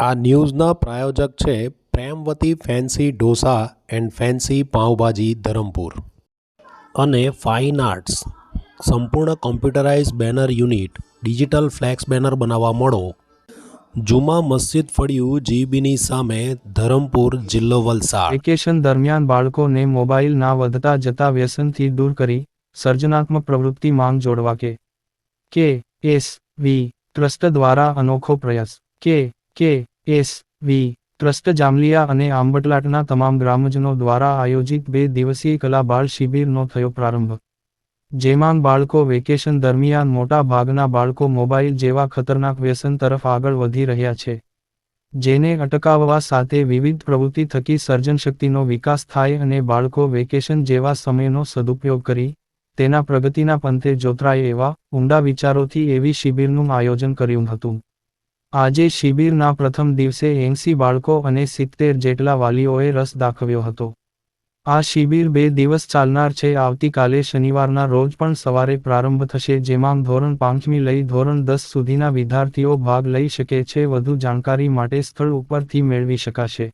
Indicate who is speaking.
Speaker 1: આ ન્યૂઝના પ્રાયોજક છે Premvati fancy dosa and fancy pav bhaji Dharampur. અને ફાઇન આર્ટ્સ. સંપૂર્ણ computerize banner unit, digital flex banner બનાવવા મળો. જુમા મસ્જિદ ફળિયું જીબીની સામે ધરમપુર જિલ્લો વલસાડ.
Speaker 2: વેકેશન દરમિયાન બાળકોને મોબાઈલના વધતા જતા વ્યસનથી દૂર કરી, સર્જનાત્મક પ્રવૃત્તિ માંગ જોડવા કે કે, એસ, વી, ટ્રસ્ટ દ્વારા અનોખો પ્રયાસ, કે કે એસ વી ટ્રસ્ટ જામલિયા અને આંબટલાટના તમામ ગ્રામજનો દ્વારા આયોજિત બે દિવસીય કલા બાળ શિબિરનો થયો પ્રારંભ. જેમાં બાળકો વેકેશન દરમિયાન મોટા ભાગના બાળકો મોબાઈલ જેવા ખતરનાક વ્યસન તરફ આગળ વધી રહ્યા છે. જેને અટકાવવા સાથે વિવિધ પ્રવૃત્તિ થકી સર્જનશક્તિનો વિકાસ થાય અને બાળકો વેકેશન જેવા સમયનો સદુપયોગ કરી, તેના પ્રગતિના પંથે જોતરાય એવા ઊંડા વિચારોથી એવી શિબિરનું આયોજન કર્યું હતું. આજે શિબિરના પ્રથમ દિવસે એંસી બાળકો અને સિત્તેર જેટલા વાલીઓએ રસ દાખવ્યો હતો. આ શિબિર બે દિવસ ચાલનાર છે. આવતીકાલે શનિવારના રોજ પણ સવારે પ્રારંભ થશે, જેમાં ધોરણ પાંચમી લઈ ધોરણ દસ સુધીના વિદ્યાર્થીઓ ભાગ લઈ શકે છે. વધુ જાણકારી માટે સ્થળ ઉપરથી મેળવી શકાશે.